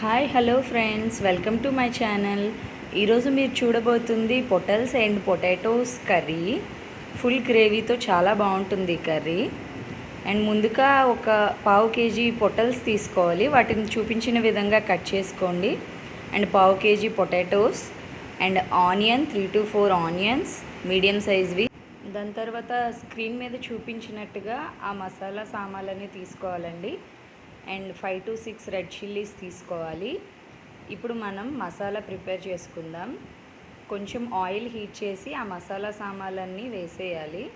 Hi hello friends welcome to my channel ఈరోజు మీరు చూడబోతుంది పొటల్స్ అండ్ పొటాటోస్ కర్రీ. ఫుల్ గ్రేవీతో చాలా బాగుంటుంది కర్రీ. అండ్ ముందుగా ఒక పావు కేజీ పొటల్స్ తీసుకోవాలి. వాటిని చూపించిన విధంగా కట్ చేసుకోండి. అండ్ పావు KG potatoes and onion three to four onions medium సైజ్వి దాని తర్వాత స్క్రీన్ మీద చూపించినట్టుగా ఆ మసాలా సామాన్లన్నీ తీసుకోవాలండి. And five to six red chillies తీసుకోవాలి. ఇప్పుడు మనం మసాలా ప్రిపేర్ చేసుకుందాం. కొంచెం ఆయిల్ హీట్ చేసి ఆ మసాలా సామాన్లన్నీ వేసేయాలి.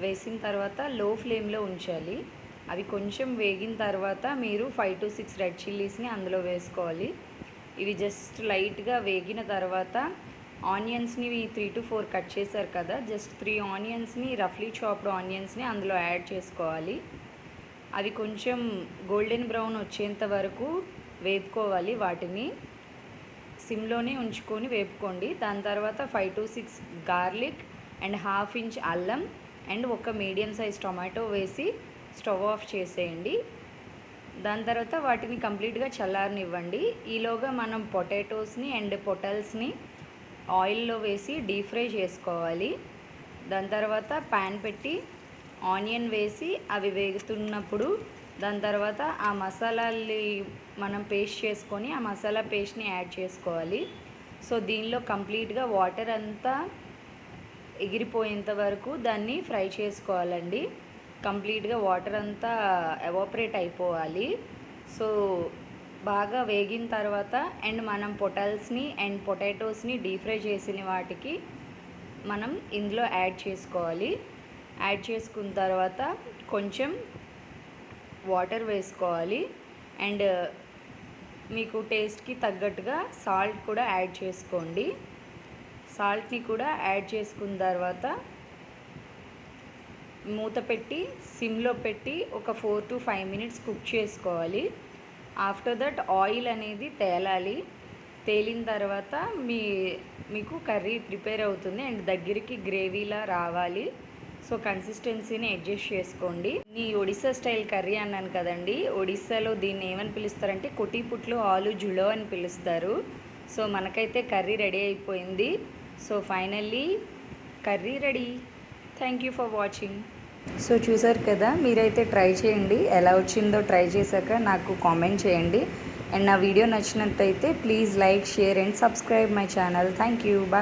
వేసిన తర్వాత లో ఫ్లేమ్లో ఉంచాలి. అవి కొంచెం వేగిన తర్వాత మీరు ఫైవ్ టు సిక్స్ రెడ్ చిల్లీస్ని అందులో వేసుకోవాలి. ఇవి జస్ట్ లైట్గా వేగిన తర్వాత ఆనియన్స్ని త్రీ టు ఫోర్ కట్ చేశారు కదా జస్ట్ త్రీ ఆనియన్స్ని రఫ్లీ చాప్డ్ ఆనియన్స్ని అందులో యాడ్ చేసుకోవాలి. అవి కొంచెం గోల్డెన్ బ్రౌన్ వచ్చేంత వరకు వేపుకోవాలి వాటిని. సిమ్లోనే ఉంచుకొని వేపుకోండి. దాని తర్వాత five to six garlic and half inch అల్లం అండ్ ఒక మీడియం సైజ్ టొమాటో వేసి స్టవ్ ఆఫ్ చేసేయండి. దాని తర్వాత వాటిని కంప్లీట్గా చల్లారనివ్వండి. ఈలోగా మనం పొటాటోస్ని అండ్ పొటల్స్ని ఆయిల్లో వేసి డీప్ ఫ్రై చేసుకోవాలి. దాని తర్వాత ప్యాన్ పెట్టి ఆనియన్ వేసి అవి వేగుతున్నప్పుడు దాని తర్వాత ఆ మసాలాల్ని మనం పేస్ట్ చేసుకొని ఆ మసాలా పేస్ట్ని యాడ్ చేసుకోవాలి. సో దీనిలో కంప్లీట్గా వాటర్ అంతా ఎగిరిపోయేంత వరకు దాన్ని ఫ్రై చేసుకోవాలండి. కంప్లీట్గా వాటర్ అంతా ఎవాపరేట్ అయిపోవాలి. సో బాగా వేగిన తర్వాత అండ్ మనం పొటల్స్ని అండ్ పొటాటోస్ని డీప్ ఫ్రై చేసిన వాటికి మనం ఇందులో యాడ్ చేసుకోవాలి. యాడ్ చేసుకున్న తర్వాత కొంచెం వాటర్ వేసుకోవాలి. అండ్ మీకు టేస్ట్కి తగ్గట్టుగా సాల్ట్ కూడా యాడ్ చేసుకోండి. సాల్ట్ని కూడా యాడ్ చేసుకున్న తర్వాత మూత పెట్టి సిమ్లో పెట్టి ఒక four to five minutes cook చేసుకోవాలి. ఆఫ్టర్ దట్ ఆయిల్ అనేది తేలాలి. తేలిన తర్వాత మీ మీకు కర్రీ ప్రిపేర్ అవుతుంది. అండ్ దగ్గరికి గ్రేవీలా రావాలి. సో కన్సిస్టెన్సీని అడ్జస్ట్ చేసుకోండి. ఈ ఒడిస్సా స్టైల్ కర్రీ అన్నాను కదండి. ఒడిస్సాలో దీన్ని ఏమని పిలుస్తారంటే కొటిపుట్లు ఆలు జులో అని పిలుస్తారు. సో మనకైతే కర్రీ రెడీ అయిపోయింది. So finally curry ready. Thank you for watching so చూసారు కదా మీరైతే ట్రై చేయండి. ఎలా వచ్చిందో ట్రై చేశాక నాకు కామెంట్ చేయండి. అండ్ నా వీడియో నచ్చినట్టయితే please like share and subscribe my channel. Thank you bye